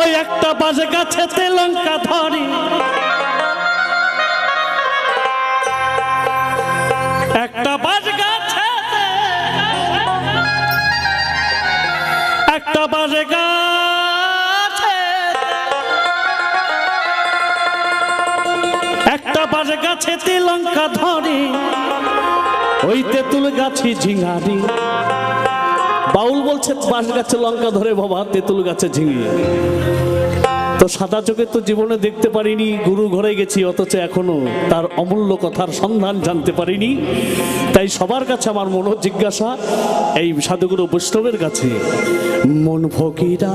ওই একটা বাজে গাছেতে লঙ্কা ধরি। একটা বাজ গাছে একটা বাজে গাছে একটা বাজে গাছেতে লঙ্কা ধরি। ওই তেঁতুল গাছে ঝিঙারি। বাউল বলছে, বাঁশ গাছে লঙ্কা ধরে বাবা, তেঁতুল গাছে ঝিঙে। তো সাদা চোখে তো জীবনে দেখতে পারিনি, গুরু ঘরে গেছি, অথচ এখনও তার অমূল্য কথার সন্ধান জানতে পারিনি। তাই সবার কাছে আমার মনো জিজ্ঞাসা, এই সাধুগুরু বৈষ্ণবের কাছে মন ফকিরা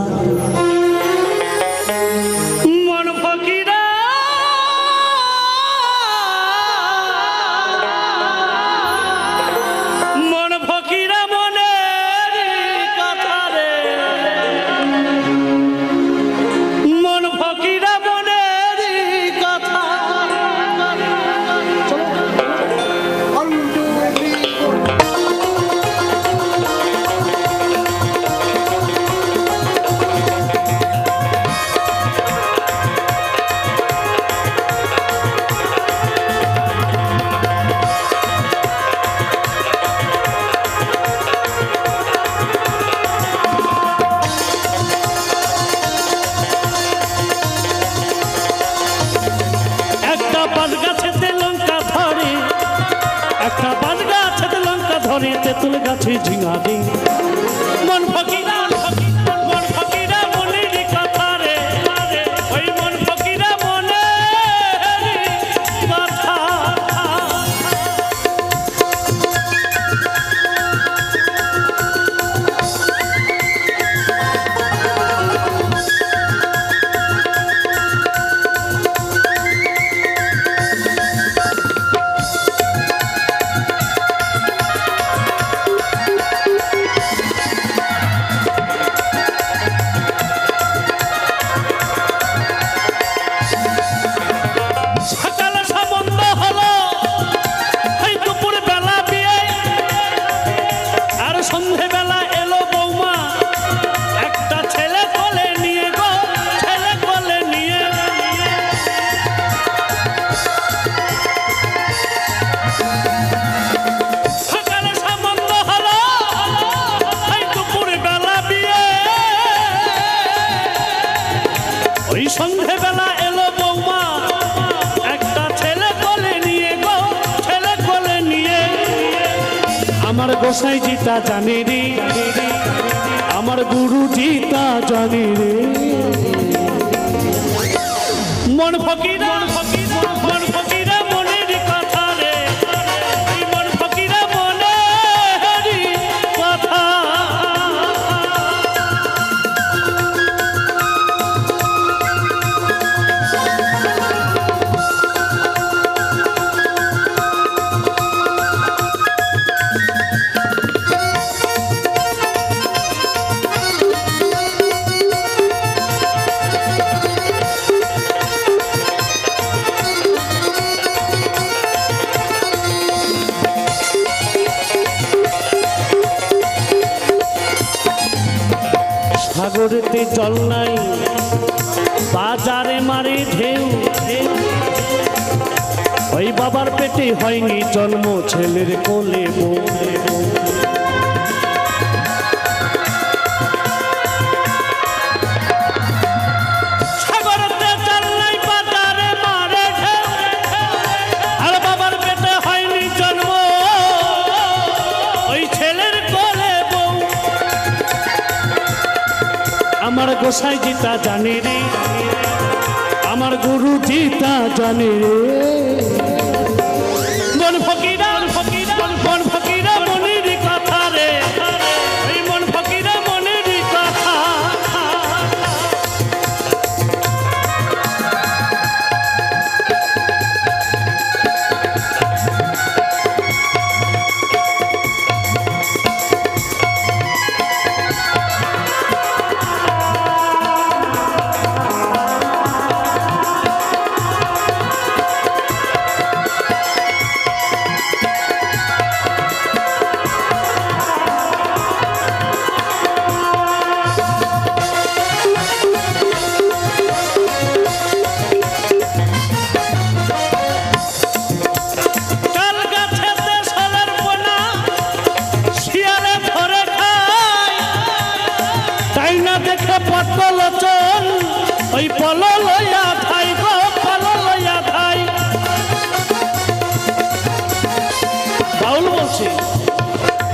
ধরে তেঁতুল গাছে ঝিঙা দিই মন ফকিরা গোসাই জিতা জানে রে। আমার গুরু জিতা জানে রে। মন ফকিরা সাগরেতে জল নাই বাজারে মারে ঢেউ। ওই বাবার পেটে হয়নি জন্ম ছেলের কোলে বউ গোসাই জিতা জানে রে। আমার গুরু জিতা জানে রে। বল ফকিরা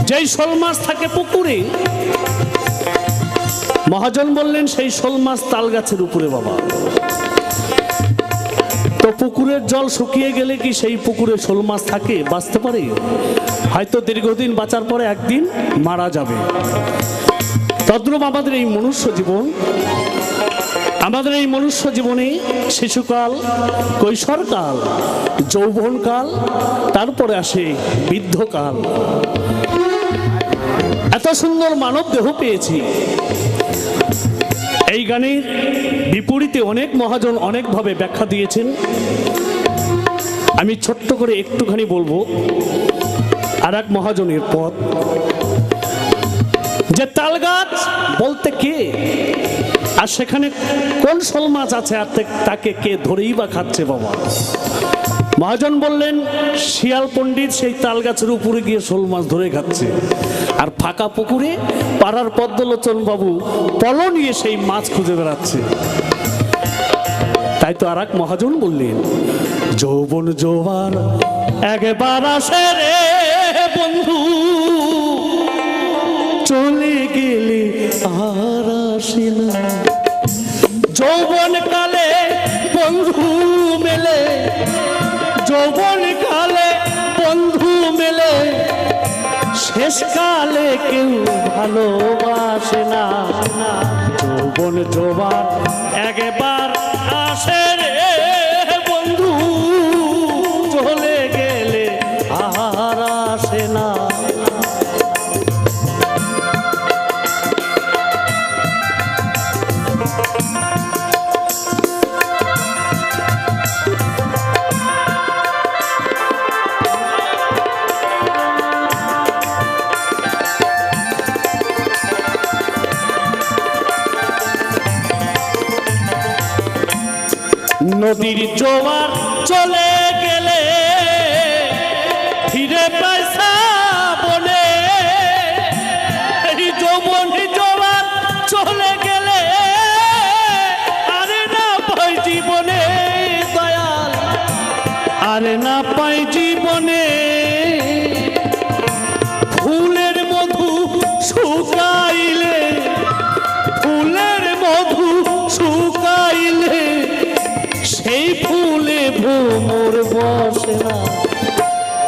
যেই শোল মাছ থাকে পুকুরে, মহাজন বললেন, সেই শোল মাছ তাল গাছের উপরে বাবা। তো পুকুরের জল শুকিয়ে গেলে কি সেই পুকুরে শোল মাছ থাকে? বাঁচতে পারে? হয়তো দীর্ঘদিন বাঁচার পরে একদিন মারা যাবে। তদ্রুপ আমাদের এই মনুষ্য জীবন আমাদের এই মনুষ্য জীবনে শিশুকাল, কৈশোরকাল, যৌবনকাল, তারপরে আসে বৃদ্ধকাল। এত সুন্দর মানব দেহ পেয়েছি। এই গানের বিপরীতে অনেক মহাজন অনেকভাবে ব্যাখ্যা দিয়েছেন। আমি ছোট্ট করে একটুখানি বলব আর এক মহাজনের পথ। যে তাল গাছ বলতে কে? আর সেখানে কোন শোল মাছ আছে আর তাকে কে ধরেই বা খাচ্ছে বাবা? মহাজন বললেন, শিয়াল পণ্ডিত সেই তাল গাছের উপরে গিয়ে শোল মাছ ধরে খাচ্ছে। আর ফাঁকা পুকুরে পাড়ার পদ্মলোচন বাবু পল নিয়ে সেই মাছ খুঁজে বেড়াচ্ছে। তাই তো আর এক মহাজন বললেন, যৌবন জোয়ার একবার আসে রে বন্ধু, চলে গেলে আর আসে যৌবন কালে বন্ধু মেলে যৌবন কালে বন্ধু মেলে। শেষকালে কেউ ভালোবাসে না। যৌবন জোবার একবার নদীর জোয়ার চলে গেলে, ফিরে পয়সা বলে যৌবন জোয়ার চলে গেলে, আরে না পাই জীবনে দয়াল, আরে না পাই জীবনে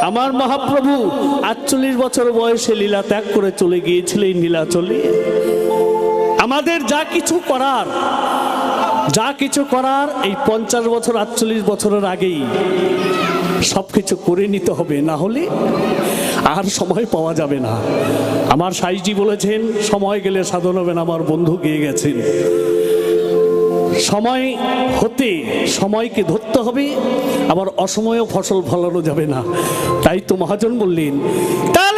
আমার মহাপ্রভু আটচল্লিশ বছর বয়সে লীলা ত্যাগ করে চলে গিয়েছিলেন নীলাচলে। আমাদের যা কিছু করার, যা কিছু করার এই পঞ্চাশ বছর, আটচল্লিশ বছরের আগেই সব কিছু করে নিতে হবে, না হলে আর সময় পাওয়া যাবে না। আমার সাইজি বলেছেন, সময় গেলে সাধন হবেন, আমার বন্ধু গিয়ে গেছেন। সময় হতে সময়কে ধরতে হবে, আবার অসময়েও ফসল ফলানো যাবে না। তাই তো মহাজন বললেন তাল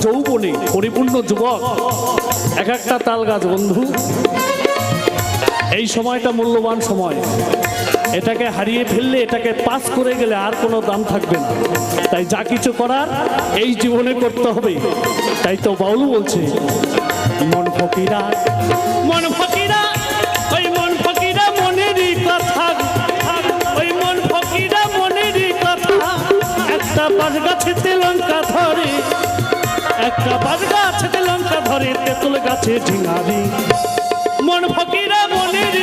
যৌবনে পরিপূর্ণ যুবক। এক একটা তাল গাছ, বন্ধু। এই সময়টা মূল্যবান সময়। এটাকে হারিয়ে ফেললে, এটাকে পাস করে গেলে আর কোনো দাম থাকবে না। তাই যা কিছু করার, এই জীবনে করতে হবে। তাই তো বাউলু বলছে, মন ফকিরা মন ফকিরা একটা বাগদা আছে লঙ্কা ধরে তেঁতুল গাছে ঝিঙারি। মন ফকিরা মনের